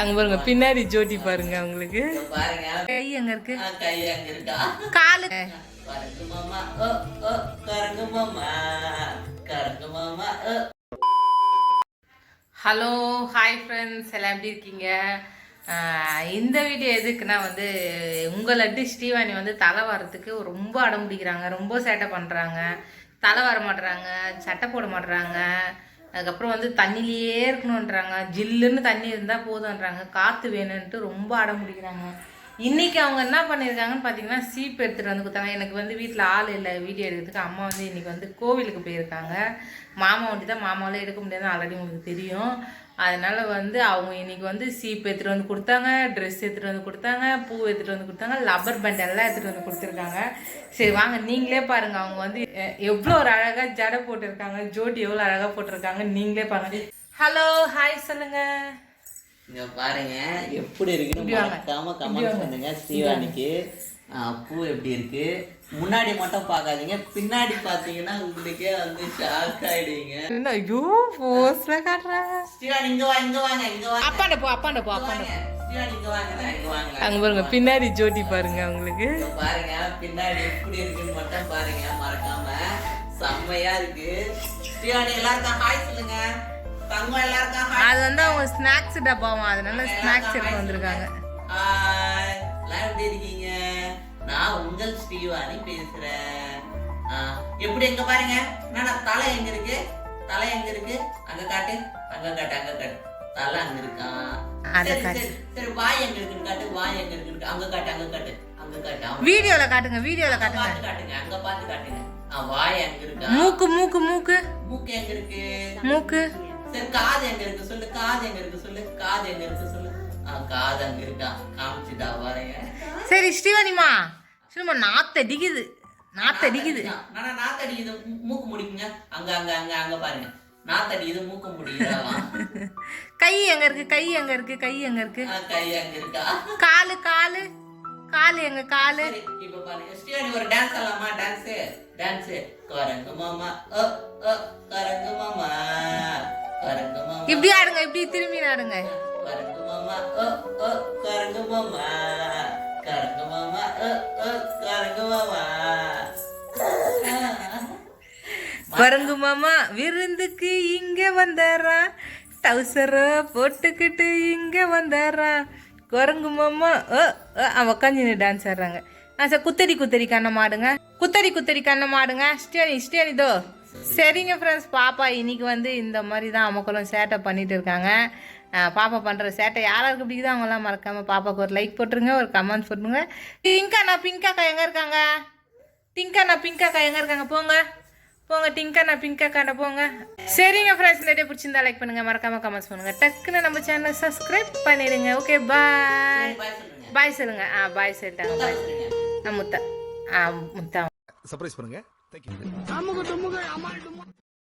அங்க பாருங்க பின்னாடி ஜோடி பாருங்க அவங்களுக்கு. கை எங்க இருக்கு? காலு. ஹலோ ஹாய் ஃப்ரெண்ட்ஸ் எல்லாம் எப்படி இருக்கீங்க? இந்த வீடியோ எதுக்குன்னா வந்து உங்கள் லட்டு ஸ்ரீவாணி வந்து தலை வரத்துக்கு ரொம்ப அடம் பிடிக்கிறாங்க. ரொம்ப சேட்டை பண்ணுறாங்க தலை வர மாட்டுறாங்க சட்டை போட மாட்டுறாங்க அதுக்கப்புறம் வந்து தண்ணிலேயே இருக்கணுன்றாங்க ஜில்லுன்னு தண்ணி இருந்தால் போதுன்றாங்க காற்று வேணும்ன்ட்டு ரொம்ப அடம் பிடிக்கிறாங்க இன்றைக்கி அவங்க என்ன பண்ணியிருக்காங்கன்னு பார்த்தீங்கன்னா சீப் எடுத்துகிட்டு வந்து கொடுத்தாங்க. எனக்கு வந்து வீட்டில் ஆள் இல்லை வீடியோ எடுக்கிறதுக்கு. அம்மா வந்து இன்றைக்கி வந்து கோவிலுக்கு போயிருக்காங்க. மாமா வண்டி தான் மாமாவெல்லாம் எடுக்க முடியாதுன்னு ஆல்ரெடி உங்களுக்கு தெரியும். அதனால் வந்து அவங்க இன்னைக்கு வந்து சீப் எடுத்துகிட்டு வந்து கொடுத்தாங்க. ட்ரெஸ் எடுத்துகிட்டு வந்து கொடுத்தாங்க. பூ எடுத்துகிட்டு வந்து கொடுத்தாங்க. லப்பர் பேண்ட் எல்லாம் எடுத்துகிட்டு வந்து கொடுத்துருக்காங்க. சரி வாங்க. நீங்களே பாருங்கள் அவங்க வந்து எவ்வளோ ஒரு அழகாக ஜடை போட்டிருக்காங்க. ஜோடி எவ்வளோ அழகாக போட்டிருக்காங்க நீங்களே பாருங்க. ஹலோ ஹாய் சொல்லுங்கள் இங்க பாருங்க. எப்படி இருக்குன்னு வாங்க. மறக்காம கமெண்ட் பண்ணுங்க ஸ்ரீவாணிக்கு பூ எப்படி இருக்கு? முன்னாடி மட்டும் பார்க்காதீங்க. பின்னாடி பார்த்தீங்கன்னா உங்களுக்கே வந்து ஷாக் ஆயிடுவீங்க. என்ன ஐயோ போஸ்ட்ல காட்டுறாங்க ஸ்ரீவாணி இங்க வா இங்க வாங்க இங்க வாங்க. அப்பாண்ட போ அப்பாண்ட போ அப்பாண்ட வாங்க. ஸ்ரீவாணி இங்க வாங்க இங்க வாங்க. அங்க பாருங்க பின்னாடி ஜோடி பாருங்க அவங்களுக்கு. பாருங்க பின்னாடி எப்படி இருக்குன்னு மட்டும் பாருங்க மறக்காம. செம்மையா இருக்கு. ஸ்ரீவாணி எல்லாருக்கும் ஹாய் சொல்லுங்க. அது வந்து அவங்க ஸ்நாக்ஸ் டப்பாவும் அதனால ஸ்நாக்ஸ் எடுத்து வந்திருக்காங்க. எப்படி இருக்கீங்க? நான் உங்கள் ஸ்ரீவாணி பேசுறேன். எப்படி எங்க பாருங்க. என்னடா தலை எங்க இருக்கு? தலை எங்க இருக்கு? அங்க காட்டு. அங்க காட்டு அங்க காட்டு. தலை அங்க இருக்கான் அத சரி, வாய் எங்க இருக்குன்னு காட்டு. வாய் எங்க இருக்குன்னு அங்க காட்டு அங்க காட்டு. அங்க காட்டு. வீடியோல காட்டுங்க வீடியோல அங்க காட்டுங்க. அங்க பார்த்து காட்டுங்க. வாய் எங்க இருக்கா? மூக்கு மூக்கு மூக்கு. மூக்கு எங்க இருக்கு? மூக்கு. சரி காது எங்க இருக்கு? சொல்லு காது எங்க இருக்கு? சொல்லு காது எங்க இருக்கு? சொல்லு. காது அங்க இருக்கா? காமிச்சுட்டா பாருங்க சரி ஸ்ரீவாணிமா சும்மா நாத்தடிக்குது நாத்தடிக்குது நானா நாத்தடிக்குது மூ- மூக்கு முடிக்குங்க. அங்க அங்க அங்க அங்க பாருங்க. நாத்தடிக்குது மூக்கு முடிக்கிறாளாம் கை எங்க இருக்கு? கை எங்க இருக்கு? கை எங்க இருக்கு? கை அங்க இருக்கா? காலு காலு. காலு எங்க காலு? இப்ப பாருங்க. ஸ்ரீவாணி ஒரு டான்ஸ் ஆடலாமா? டான்ஸ் டான்ஸ் கரங்கு மாமா. ஓ ஓ கரங்கு மாமா. இப்படி ஆடுங்க இப்படி திரும்பி ஆடுங்க. கரங்கு மாமா மாமா குரங்கு மாமா விருந்துக்கு இங்க வந்தாரா டவுசர போட்டுக்கிட்டு இங்க வந்தாரா குரங்கு மாமா அவன் உட்காந்து டான்ஸ் ஆடுறாங்க. ஆ சார் குத்தடி குத்தடி கண்ணம் ஆடுங்க. குத்தடி குத்தடி கண்ணம் ஆடுங்க. ஸ்டேனி ஸ்டேனி தோ சரிங்க ஃப்ரெண்ட்ஸ் பாப்பா இன்னைக்கு வந்து இந்த மாதிரி தான் அம்மக்களும் சேட்டை பண்ணிட்டு இருக்காங்க. ஆ, பாப்பா பண்ணுற சேட்டை யாராருக்கு பிடிக்குதோ அவங்களாம் மறக்காம பாப்பாவுக்கு ஒரு லைக் போட்டுருங்க ஒரு கமெண்ட் போட்டுருங்க. பிங்கா நான் பிங்காக்கா எங்கே இருக்காங்க? டிங்கா நான் பிங்காக்கா எங்கே இருக்காங்க? போங்க. போங்க டிங்கா நான் பிங்காக்காண்ட போங்க. சரிங்க ஃப்ரெண்ட்ஸ் இந்த வீடியோ பிடிச்சிருந்தா லைக் பண்ணுங்க. மறக்காம கமெண்ட்ஸ் பண்ணுங்க. டக்குன்னு நம்ம சேனலை சப்ஸ்கிரைப் பண்ணிடுங்க. ஓகே பாய் பாய் சொல்லுங்க. பாய் சொல்லுங்க. ஆ பாய் சொல்லிட்டாங்க. பாய் முத்தா. ஆ முத்தா. சர்ப்ரைஸ் பண்ணுங்க தேங்க்யூ